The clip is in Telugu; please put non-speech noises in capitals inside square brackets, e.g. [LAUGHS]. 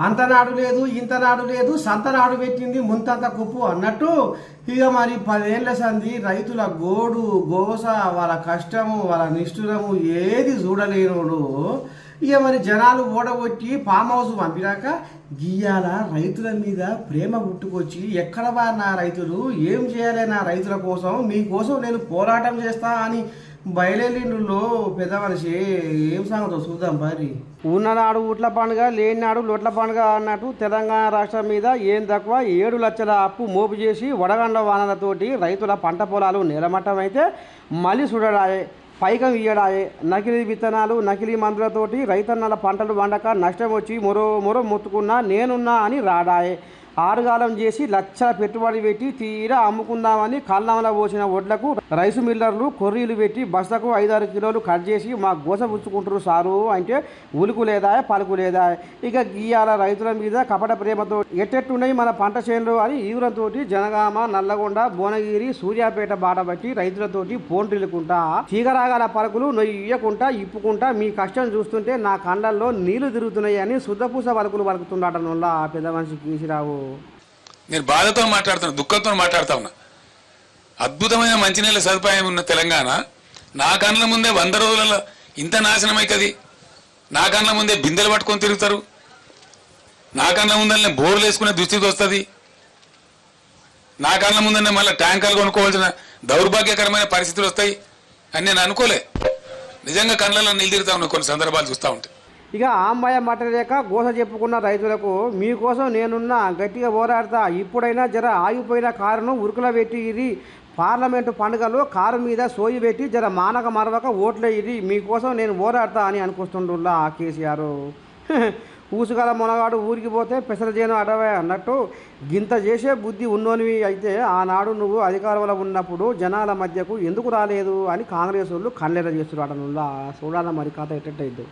అంతనాడు లేదు ఇంతనాడు లేదు సంతనాడు పెట్టింది ముంతంత కుప్పు అన్నట్టు ఇక మరి పదేళ్ళ సంది రైతుల గోడు గోస వాళ్ళ కష్టము వాళ్ళ నిష్ఠురము ఏది చూడలేనోడు ఇక మరి జనాలు ఓడగొట్టి ఫామ్ హౌస్ పంపినాక గీయాల రైతుల మీద ప్రేమ పుట్టుకొచ్చి ఎక్కడ నా రైతులు ఏం చేయాలి నా రైతుల కోసం మీకోసం నేను పోరాటం చేస్తా అని బయలుదేరిండ్రులో పెద్ద మనిషి ఏం సంగతో చూద్దాం మరి? ఉన్ననాడు ఊట్ల పండుగ లేనినాడు లొట్ల పండుగ అన్నట్టు తెలంగాణ రాష్ట్రం మీద ఏం తక్కువ ఏడు లక్షల అప్పు మోపు చేసి వడగండ్ల వానలతోటి రైతుల పంట పొలాలు నిలమట్టమైతే మళ్ళీ చూడడాయే పైకం ఇయ్యడాయే. నకిలీ విత్తనాలు నకిలీ మందులతోటి రైతన్నల పంటలు వండక నష్టం వచ్చి మొరో మొరో మొత్తుకున్నా నేనున్నా అని రాడాయే. ఆరుగాలం చేసి లక్షల పెట్టుబడి పెట్టి తీరా అమ్ముకుందామని కళ్ళంలో పోసిన వడ్లకు రైసు మిల్లర్లు కొర్రీలు పెట్టి బస్తకు ఐదారు కిలోలు కట్ చేసి మా గోస పుచ్చుకుంటారు సారు అంటే ఉలుకు లేదా పలుకు లేదా. ఇక గీయాల రైతుల మీద కపట ప్రేమతో ఎట్టెట్టున్నాయి మన పంట చేనులు అని ఈవులతో జనగామ నల్లగొండ భువనగిరి సూర్యాపేట బాట బట్టి రైతులతోటి పోంట్రిల్లుకుంటా చీగరాగాల పలుకులు నొయ్యకుంటా ఇప్పుకుంటా మీ కష్టం చూస్తుంటే నా కండల్లో నీళ్ళు తిరుగుతున్నాయి అని శుద్ధపూస పలుకులు పలుకుతున్నాడట ఆ పెద్ద మనిషి కీసిరావు నేను బాధతో మాట్లాడుతున్నా దుఃఖంతో మాట్లాడుతా ఉన్నా. అద్భుతమైన మంచినీళ్ళ సదుపాయం ఉన్న తెలంగాణ నా కళ్ళ ముందే వంద రోజులలో ఇంత నాశనం అవుతుంది నా కళ్ళ ముందే బిందెలు పట్టుకొని తిరుగుతారు. నా కళ్ళ ముందరనే బోర్లు వేసుకునే దుస్థితి వస్తుంది. నా కళ్ళ ముందరనే మళ్ళీ ట్యాంకర్లు కొనుక్కోవాల్సిన దౌర్భాగ్యకరమైన పరిస్థితులు వస్తాయి అని నేను అనుకోలే. నిజంగా కళ్ళలో నీళ్ళు తిరుగుతా కొన్ని సందర్భాలు చూస్తూ ఉంటాయి ఇక ఆమ్మాయ మట్టలేక గోస చెప్పుకున్న రైతులకు మీకోసం నేనున్నా గట్టిగా పోరాడతా ఇప్పుడైనా జర ఆగిపోయిన కారును ఉరుకుల పెట్టి ఇది పార్లమెంటు పండుగలో కారు మీద సోయి పెట్టి జర మానక మరవక ఓట్లే ఇది మీకోసం నేను పోరాడతా అని అనుకొస్తుండుల్లా కేసీఆర్. [LAUGHS] ఊసుగల మొనగాడు ఊరికి పోతే పెసరజేను అడవే అన్నట్టు గింత చేసే బుద్ధి ఉన్నోనివి అయితే ఆనాడు నువ్వు అధికారంలో ఉన్నప్పుడు జనాల మధ్యకు ఎందుకు రాలేదు? అని కాంగ్రెస్ వాళ్ళు కళ్ళెర చేస్తున్నారు అటనుల్లా చూడాల మరి కథ ఎట్టయిద్దు